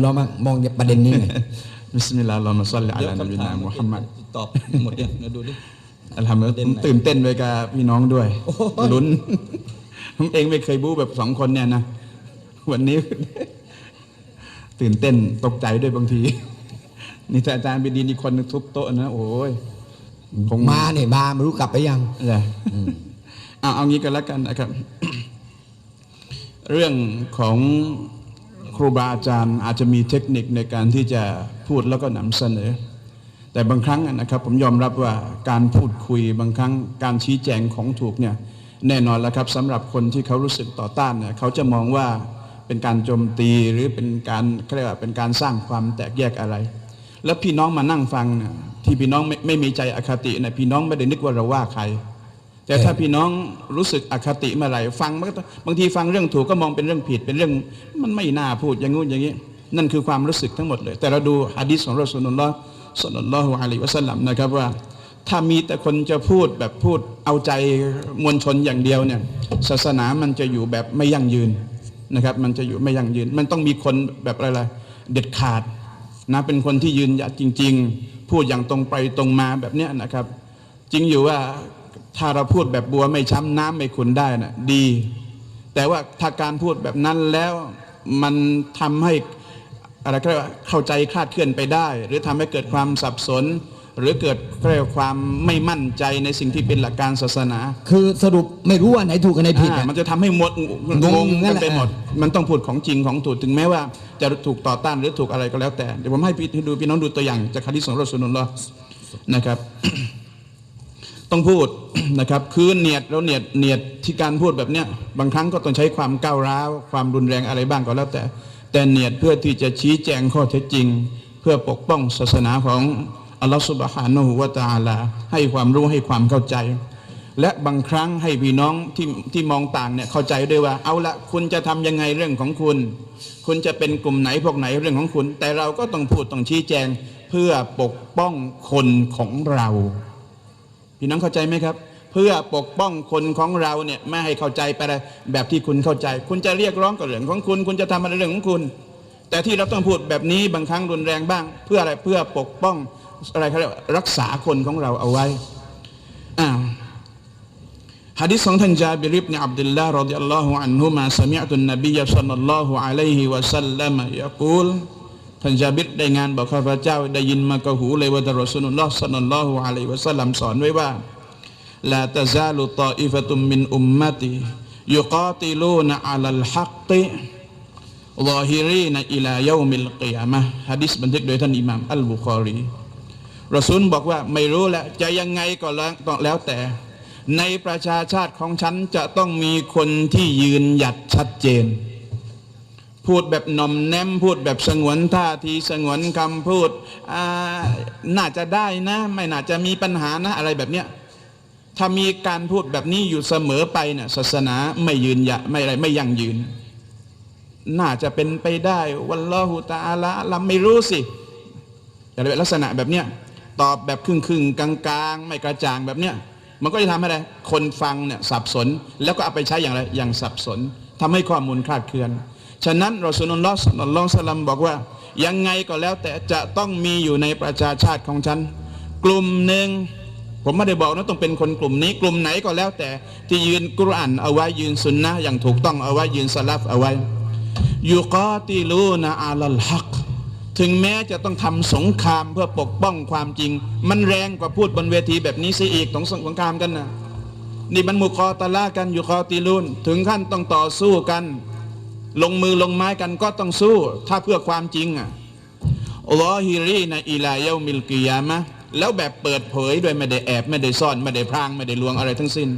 เรามามองประเด็นนี้หน่อยบิสมิลลาฮิรเราะห์มาศ็อลลิอะเดี๋ยวลานบีคำถานามุฮัมมัดตอบหมดยังมาดูดิอัลฮัมดุลิลลาห์ผมตื่นเต้นไปกับพี่น้องด้วยลุ้นผมเองไม่เคยบู๊แบบสองคนเนี่ยนะวันนี้ ตื่นเต้นตกใจด้วยบางที นี่ถ้าอาจารย์ไปดีนอีกคนหนึงทุบโต๊ะนะโอ้ยคงมาเนี่ยมาไม่รู้กลับไปยังเหรอเอาเอางี้กันแล้วกันนะครับ เรื่องของ ครูบาอาจารย์อาจจะมีเทคนิคในการที่จะพูดแล้วก็นำเสนอ แต่บางครั้งนะครับผมยอมรับว่าการพูดคุยบางครั้งการชี้แจงของถูกเนี่ยแน่นอนแล้วครับสำหรับคนที่เขารู้สึกต่อต้านเนี่ยเขาจะมองว่าเป็นการโจมตีหรือเป็นการเรียกว่าเป็นการสร้างความแตกแยกอะไร แล้วพี่น้องมานั่งฟังที่พี่น้องไม่ไม่มีใจอคติเนี่ยพี่น้องไม่ได้นึกว่าเราว่าใคร แต่ถ้าพี่น้องรู้สึกอคติเมื่อไหร่ฟังมันก็ต้องบางทีฟังเรื่องถูกก็มองเป็นเรื่องผิดเป็นเรื่องมันไม่น่าพูดอย่างงู้นอย่างนี้ นั่นคือความรู้สึกทั้งหมดเลย แต่เราดูฮะดิษของรอสูลุลลอฮ์สัลลัลลอฮุอะลัยฮิวะสัลลัมนะครับว่า ถ้ามีแต่คนจะพูดแบบพูดเอาใจมวลชนอย่างเดียวเนี่ยศาสนามันจะอยู่แบบไม่ยั่งยืนนะครับมันจะอยู่ไม่ยั่งยืน มันต้องมีคนแบบอะไรๆเด็ดขาดนะเป็นคนที่ยืนหยัดจริง ๆ พูดอย่างตรงไปตรงมาแบบเนี้ยนะครับ จริงอยู่ว่า ถ้าเราพูดแบบบัวไม่ช้ำน้ำไม่ขุนได้นะดี แต่ว่าถ้าการพูดแบบนั้นแล้วมันทำให้อะไรก็เรียกว่าเข้าใจคลาดเคลื่อนไปได้ หรือทำให้เกิดความสับสน หรือเกิดเรียกว่าความไม่มั่นใจในสิ่งที่เป็นหลักการศาสนา คือสรุปไม่รู้ว่าไหนถูกกับไหนผิดอ่าอะมันจะทำให้หมดงงงงอยู่นั่กันนแหละไปหมด มันต้องพูดของจริงของถูกถึงแม้ว่า จะถูกต่อต้านหรือถูกอะไรก็แล้วแต่เดี๋ยวผมให้พี่ให้ดูพี่น้องดูตัวอย่างจากคดีสของรสุนลอฮ์นะครับ ต้องพูดนะครับคือเนียดแล้วเนียดเนียดที่การพูดแบบเนี้ยบางครั้งก็ต้องใช้ความก้าวร้าว ความรุนแรงอะไรบ้างก็แล้วแต่ แต่เนียดเพื่อที่จะชี้แจงข้อเท็จจริง เพื่อปกป้องศาสนาของอัลลอฮฺสุบฮานะฮูวะตาลา ให้ความรู้ให้ความเข้าใจ และบางครั้งให้พี่น้องที่ที่มองต่างเนี่ยเข้าใจด้วยว่า เอาละคุณจะทำยังไงเรื่องของคุณ คุณจะเป็นกลุ่มไหนพวกไหนเรื่องของคุณ แต่เราก็ต้องพูดต้องชี้แจงเพื่อปกป้องคนของเรา พี่น้องเข้าใจไหมครับ เพื่อปกป้องคนของเราเนี่ยไม่ให้เข้าใจไปอะไรแบบที่คุณเข้าใจ คุณจะเรียกร้องกับเรื่องของคุณ คุณจะทำอะไรเรื่องของคุณ แต่ที่เราต้องพูดแบบนี้บางครั้งรุนแรงบ้าง เพื่ออะไรเพื่อปกป้องอะไรเขาเรียกรักษาคนของเราเอาไว้อ่าฮะดิษของท่านจาบิริบเนอับดุลลาห์รดิยัลลอฮุอันฮุมาสมิอตุนนบียศ็อลลัลลอฮุอะลัยฮิวะสัลลัมยะกูล ท่านจาบิดได้งานบอกข้าพเจ้าได้ยินมากับหูเลยว่าตรสุนุลลอฮ์สันลลอฮุอะลัยวะสัลลัมสอนไว้ว่าลาตะซาลุตออิฟตุมมินอุมมติยุกาติลูนอัลลฮักติลอฮิรีนอิลาเยามิลกิยามะฮะดิษบันทึกโดยท่านอิหม่ามอัลบุคอรีรอซูลบอกว่าไม่รู้แหละจะยังไงก็แล้วแต่ ในประชาชาติของฉันจะต้องมีคนที่ยืนหยัดชัดเจน พูดแบบนอมแนมพูดแบบสงวนท่าทีสงวนคำพูดน่าจะได้นะ ไม่น่าจะมีปัญหานะ อะไรแบบเนี้ยถ้ามีการพูดแบบนี้อยู่เสมอไปเนี่ยศาสนาไม่ยืนยัดไม่อะไรไม่ยั่งยืน น่าจะเป็นไปได้วันลอหูตาละเราไม่รู้สิแต่ลักษณะแบบเนี้ยตอบแบบครึ่งครึ่งๆกลางกลางๆไม่กระจ่างแบบเนี้ยมันก็จะทำให้อะไรคนฟังเนี่ยสับสน แล้วก็เอาไปใช้อย่างไรอย่างสับสนทำให้ข้อมูลคลาดเคลื่อน ฉะนั้นรอสุลลอฮ์สัลลัลลอฮุสลัมบอกว่า ยังไงก็แล้วแต่จะต้องมีอยู่ในประชาชาติของฉัน กลุ่มหนึ่งผมไม่ได้บอกนะต้องเป็นคนกลุ่มนี้ กลุ่มไหนก็แล้วแต่ที่ยืนกุรอานเอาไว้ยืนสุนนะอย่างถูกต้องเอาไว้ยืนสลับเอาไว้ยุกาติลูนะอาลัลฮักถึงแม้จะต้องทำสงครามเพื่อปกป้องความจริง มันแรงกว่าพูดบนเวทีแบบนี้ซิอีกต้องสงครามกันนะนี่มันมุคอตะละกันยุคอติลูนถึงขั้นต้องต่อสู้กัน ลงมือลงไม้กันก็ต้องสู้ ถ้าเพื่อความจริงอะลอฮิรีนะอิลาเยามิลกิยามะแล้วแบบเปิดเผยโดยไม่ได้แอบไม่ได้ซ่อนไม่ได้พรางไม่ได้ลวงอะไรทั้งสิ้น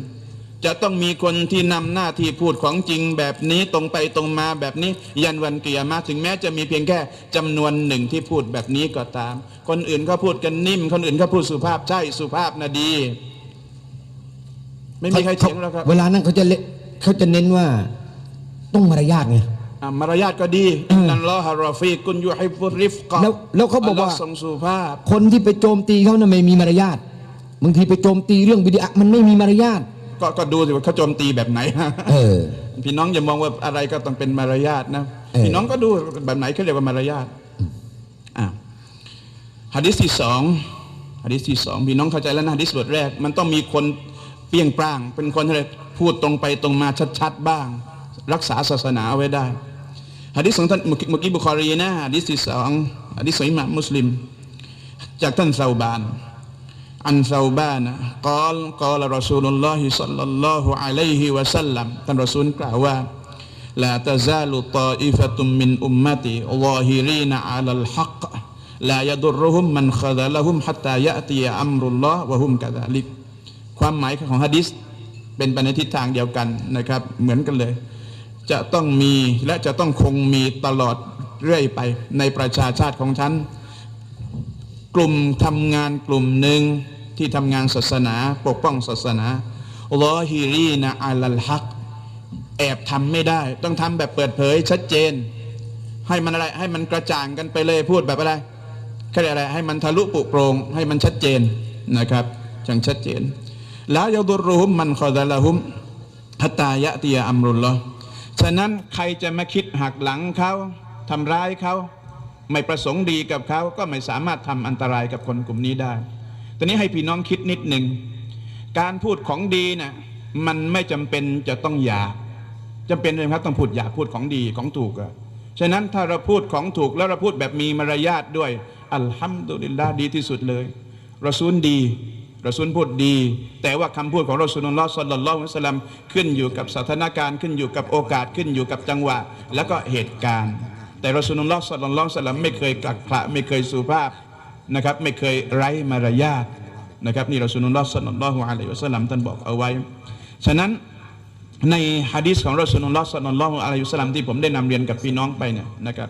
จะต้องมีคนที่นำหน้าที่พูดของจริงแบบนี้ตรงไปตรงมาแบบนี้ ยันวันเกียรมาถึงแม้จะมีเพียงแค่จำนวนหนึ่งที่พูดแบบนี้ก็ตาม คนอื่นก็พูดกันนิ่ม คนอื่นก็พูดสุภาพใช่สุภาพนะดี ไม่มีใครเถียงหรอกครับ เวลานั้นเขาจะเลเขาจะเน้นว่า ต้องมารยาทไง อะมารยาทก็ดีอินนัลลอฮะรอฟีกุนยูฮิบุริฟกะแล้วแล้วเขาบอกว่าลฮ์ทรงสุภาพ คนที่ไปโจมตีเขาน่ะไม่มีมารยาทบางทีไปโจมตีเรื่องบิดามันไม่มีมารยาทก็ก็ดูสิว่าเขาโจมตีแบบไหน เออ พี่น้องอย่ามองว่าอะไรก็ต้องเป็นมารยาทนะ เออ พี่น้องก็ดูแบบไหนเขาเรียกว่ามารยาทอ่าฮะดิษที่สองฮะดิษที่สองพี่น้องเข้าใจแล้วนะฮะดิษบทแรก มันต้องมีคนเปรี้ยงปร้าง เป็นคนอะไรพูดตรงไปตรงมาชัด ๆ บ้าง รักษาศาสนาเอาไว้ได้ฮะดิษของท่านเมื่อกี้บุคอรีนะฮะดิษที่สองฮะดิษอิหมามมุสลิม จากท่านซาบาน อันซาบานะกล่าวกล่าวรอสูลุลลอฮิสัลลัลลอฮุอะลัยฮิวะสัลลัมท่านรอซูลกล่าวว่าลาตะซาลุตาอิฟะตุมมินอุมมะติวะฮิรีนอัลลฮักลายดุรุฮุมมันขดะละฮุมฮัตตยะตียอัมรุลลอฮ์วะฮุมกะดาลิกความหมายของฮะดิษเป็นไปในทิศทางเดียวกันนะครับ เหมือนกันเลย จะต้องมีและจะต้องคงมีตลอดเรื่อยไปในประชาชาติของฉัน กลุ่มทำงานกลุ่มหนึ่งที่ทำงานศาสนาปกป้องศาสนาลอฮิรีนะอัลลฮักแอบทำไม่ได้ ต้องทำแบบเปิดเผยชัดเจน ให้มันอะไรให้มันกระจ่างกันไปเลยพูดแบบอะไรเขาเรียกอะไรให้มันทะลุปุโปรงให้มันชัดเจนนะครับจังชัดเจนแล้วยาดุรุฮุมมันคอดะละฮุมฮัตตายะตียาอัมรุลลอ ฉะนั้นใครจะมาคิดหักหลังเขาทำร้ายเขาไม่ประสงค์ดีกับเขาก็ไม่สามารถทำอันตรายกับคนกลุ่มนี้ได้ ตอนนี้ให้พี่น้องคิดนิดหนึ่ง การพูดของดีนะ่ะมันไม่จำเป็นจะต้องหยาบจำเป็นเลยครับต้องพูดหยาบพูดของดีของถูกอะฉะนั้นถ้าเราพูดของถูกแล้วเราพูดแบบมีมารยาทด้วย อัลฮัมดุลิลลาห์ดีที่สุดเลยรอซูลดี รอซูลพูดดี แต่ว่าคำพูดของรอซูลุลลอฮ์สัลลัลลอฮุอะลัยฮิสลัมขึ้นอยู่กับสถานการณ์ขึ้นอยู่กับโอกาสขึ้นอยู่กับจังหวะ แล้วก็เหตุการณ์ แต่รอซูลุลลอฮ์สัลลัลลอฮุอะลัยฮิสลัมไม่เคยกักขระไม่เคยสุภาพนะครับไม่เคยไร้มารยาทนะครับนี่รอซูลุลลอฮ์สัลลัลลอฮุอะลัยฮิวะสัลลัมท่านบอกเอาไว้ ฉะนั้นในฮะดีษของรอซูลุลลอฮ์สัลลัลลอฮุอะลัยฮิสลัมที่ผมได้นำเรียนกับพี่น้องไปเนี่ยนะครับ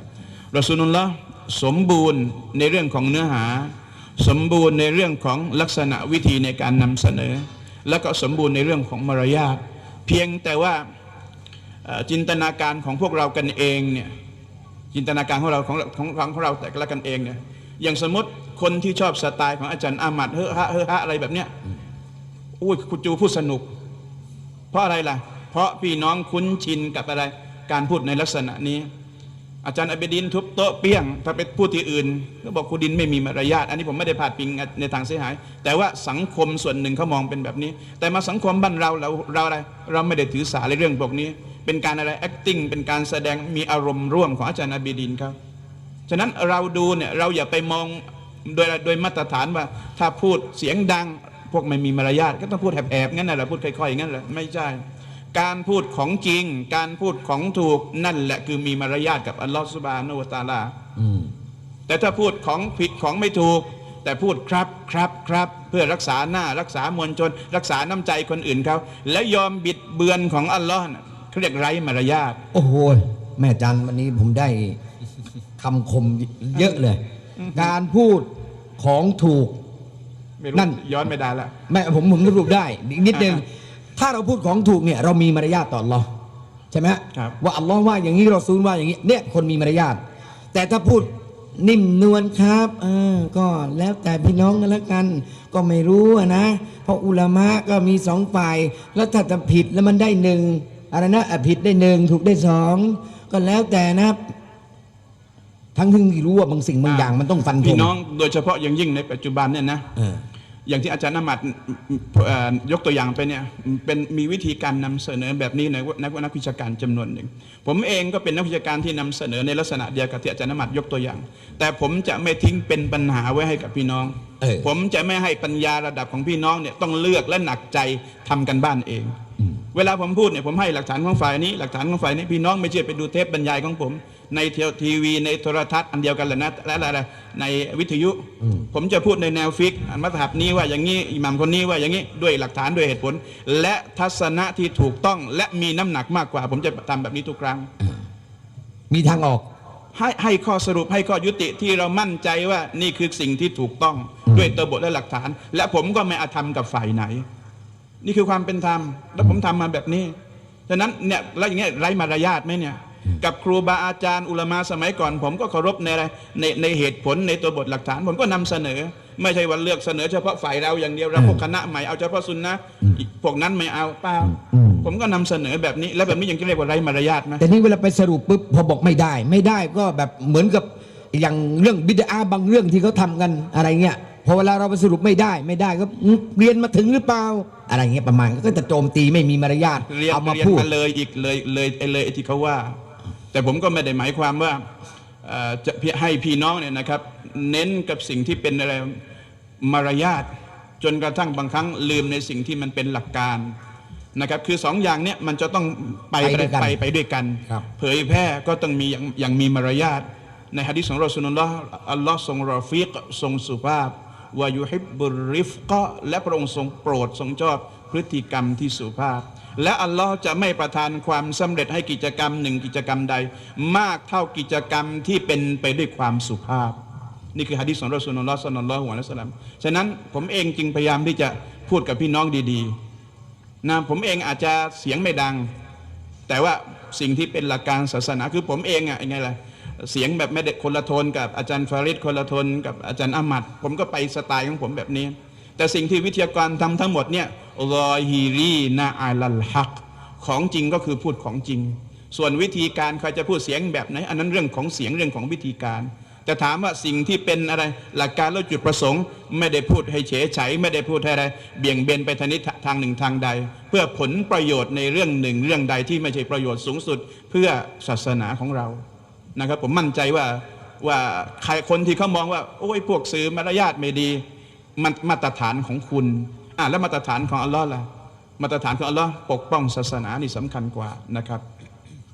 รอซูลุลลอฮ์สมบูรณ์ในเรื่องของเนื้อหา สมบูรณ์ในเรื่องของลักษณะวิธีในการนำเสนอ แล้วก็สมบูรณ์ในเรื่องของมารยาทเพียงแต่ว่าจินตนาการของพวกเรากันเองเนี่ยจินตนาการของเราของของของของเราแต่ละกันเองเนี่ยอย่างสมมติคนที่ชอบสไตล์ของอาจารย์อามัดเฮ้อฮะเฮ้อฮะอะไรแบบเนี้ยอุ้ยคุณจูพูดสนุก เพราะอะไรล่ะ เพราะพี่น้องคุ้นชินกับอะไรการพูดในลักษณะนี้ อาจารย์อเบดินทุบโต๊ะเปี้ยง ถ้าไปพูดที่อื่นก็บอกคุณดินไม่มีมารยาทอันนี้ผมไม่ได้พาดพิงในทางเสียหาย แต่ว่าสังคมส่วนหนึ่งเขามองเป็นแบบนี้ แต่มาสังคมบ้านเราเราเราอะไร เราไม่ได้ถือสาในเรื่องพวกนี้ เป็นการอะไร acting เป็นการแสดงมีอารมณ์ร่วมของอาจารย์อเบดินครับฉะนั้นเราดูเนี่ยเราอย่าไปมองโดยโดยมาตรฐานว่า ถ้าพูดเสียงดัง พวกไม่มีมารยาทก็ต้องพูดแหบๆงั้นน่ะแหละพูดค่อยๆอย่างนั้นแหละไม่ใช่ การพูดของจริง การพูดของถูกนั่นแหละคือมีมารยาทกับอัลลอฮฺสุบานุวะตะอาลาอืมแต่ถ้าพูดของผิดของไม่ถูก แต่พูดครับครับครับ เพื่อรักษาหน้ารักษามวลชน รักษาน้ำใจคนอื่นเขาแล้วยอมบิดเบือนของอัลลอฮ์น่ะเขาเรียกไร้มารยาทโอ้โหแม่จันวันนี้ผมได้คำคมเยอะเลย การพูดของถูกไม่รู้นั่นย้อนไม่ได้ละแม่ผมผมสรุปได้อีกนิดนึง ถ้าเราพูดของถูกเนี่ยเรามีมารยาทต่ออัลลอฮ์ใช่ไหมฮะครับว่าอัลลอฮ์ว่าอย่างนี้เราซูลว่าอย่างนี้เนี่ยคนมีมารยาท แต่ถ้าพูดนิ่มนวลครับเออก็แล้วแต่พี่น้องกันแล้วกัน ก็ไม่รู้อะนะ เพราะอุลามะก็มีสองฝ่าย แล้วถ้าจะผิดแล้วมันได้หนึ่งอะไรนะอะผิดได้หนึ่งถูกได้สองก็แล้วแต่นะทั้งที่รู้ว่าบางสิ่งบางอย่างมันต้องฟันธพี่งน้องโดยเฉพาะอย่างยิ่งในปัจจุบันเนี่ยนะเอออย่างที่อาจารย์นมัดเอ่อยกตัวอย่างไปเนี่ยเป็นมีวิธีการนำเสนอแบบนี้ในนักนักวิชาการจำนวนหนึ่ง ผมเองก็เป็นนักวิชาการที่นำเสนอในลักษณะเดียวกับที่อาจารย์นมัดยกตัวอย่าง แต่ผมจะไม่ทิ้งเป็นปัญหาไว้ให้กับพี่น้องเออผมจะไม่ให้ปัญญาระดับของพี่น้องเนี่ยต้องเลือกและหนักใจทำกันบ้านเอง เวลาผมพูดเนี่ยผมให้หลักฐานของฝ่ายนี้ หลักฐานของฝ่ายนี้พี่น้องไม่เชื่อไปดูเทปบรรยายของผม ในทีวี ในโทรทัศน์อันเดียวกันแหละนะและอะไรในวิทยุ ผมจะพูดในแนวฟิกอันมัธยับนี้ว่าอย่างนี้อิหมัมคนนี้ว่าอย่างนี้ด้วยหลักฐานด้วยเหตุผล และทัศนะที่ถูกต้องและมีน้ำหนักมากกว่า ผมจะทำแบบนี้ทุกครั้ง มีทางออกให้ให้ข้อสรุปให้ข้อยุติที่เรามั่นใจว่านี่คือสิ่งที่ถูกต้องด้วยตัวบทและหลักฐาน และผมก็ไม่อาธรรมกับฝ่ายไหน นี่คือความเป็นธรรม แล้วผมทำมาแบบนี้ฉะนั้นเนี่ยแล้วอย่างเงี้ยไร้มารยาทไหมเนี่ย กับครูบาอาจารย์อุลามาสมัยก่อน ผมก็เคารพในอะไรในในเหตุผลในตัวบทหลักฐาน ผมก็นำเสนอ ไม่ใช่ว่าเลือกเสนอเฉพาะฝ่ายเราอย่างเดียวเราพวกคณะใหม่เอาเฉพาะซุนนะห์พวกนั้นไม่เอาเปล่าอืมผมก็นำเสนอแบบนี้ แล้วแบบนี้ยังจะเรียกว่าไร้มารยาทไหมแต่นี่เวลาไปสรุปปุ๊บพอบอกไม่ได้ ไม่ได้ก็แบบเหมือนกับอย่างเรื่องบิดาบางเรื่องที่เขาทำกันอะไรเงี้ยพอเวลาเราไปสรุปไม่ได้ไม่ได้ก็อืมเรียนมาถึงหรือเปล่า อะไรเงี้ยประมาณก็จะโจมตีไม่มีมารยาทเรียนเอามาเรียนพูดมาเลยอีกเลยเลยไอ้เลยไอ้ที่เขาว่า แต่ผมก็ไม่ได้หมายความว่าเอ่อจะให้พี่น้องเนี่ยนะครับ เน้นกับสิ่งที่เป็นอะไรมารยาทจนกระทั่งบางครั้งลืมในสิ่งที่มันเป็นหลักการนะครับคือสองอย่างเนี้ยมันจะต้องไปไปด้วยกันไปไปด้วยกันครับเผยแพร่ก็ต้องมีอย่างอย่างมีมารยาทในฮะดิษของรอสูลุลลอฮ์อัลลอฮ์ทรงรอฟิกทรงสุภาพวายุฮิบบุริฟกะและพระองค์ทรงโปรดทรงชอบพฤติกรรมที่สุภาพ และอัลลอฮ์จะไม่ประทานความสำเร็จให้กิจกรรมหนึ่งกิจกรรมใด มากเท่ากิจกรรมที่เป็นไปด้วยความสุภาพ นี่คือฮะดิษของรอสูลุลลอฮ์สัลลัลลอฮุอะลัยฮิวะสัลลัมฉะนั้นผมเองจึงพยายามที่จะพูดกับพี่น้องดีๆนะผมเองอาจจะเสียงไม่ดัง แต่ว่าสิ่งที่เป็นหลักการศาสนาคือผมเองอะยังไงล่ะเสียงแบบไม่ได้คนละโทนกับอาจารย์ฟาริดคนละโทนกับอาจารย์อามัดผมก็ไปสไตล์ของผมแบบนี้ แต่สิ่งที่วิทยากรทำทั้งหมดเนี่ยรอฮีรีนาอาลัลฮักของจริงก็คือพูดของจริง ส่วนวิธีการใครจะพูดเสียงแบบไหน อันนั้นเรื่องของเสียงเรื่องของวิธีการแต่ถามว่าสิ่งที่เป็นอะไรหลักการและจุดประสงค์ ไม่ได้พูดให้เฉยเฉยไม่ได้พูดให้อะไร เบี่ยงเบนไปทางนิทางหนึ่งทางใด เพื่อผลประโยชน์ในเรื่องหนึ่งเรื่องใดที่ไม่ใช่ประโยชน์สูงสุด เพื่อศาสนาของเรานะครับ ผมมั่นใจว่าว่าใครคนที่เขามองว่า โอ้ยพวกสื่อมารยาทไม่ดี มันมาตรฐานของคุณอะแล้วมาตรฐานของอัลลอฮ์ล่ะมาตรฐานของอัลลอฮ์ปกป้องศาสนานี่สำคัญกว่านะครับ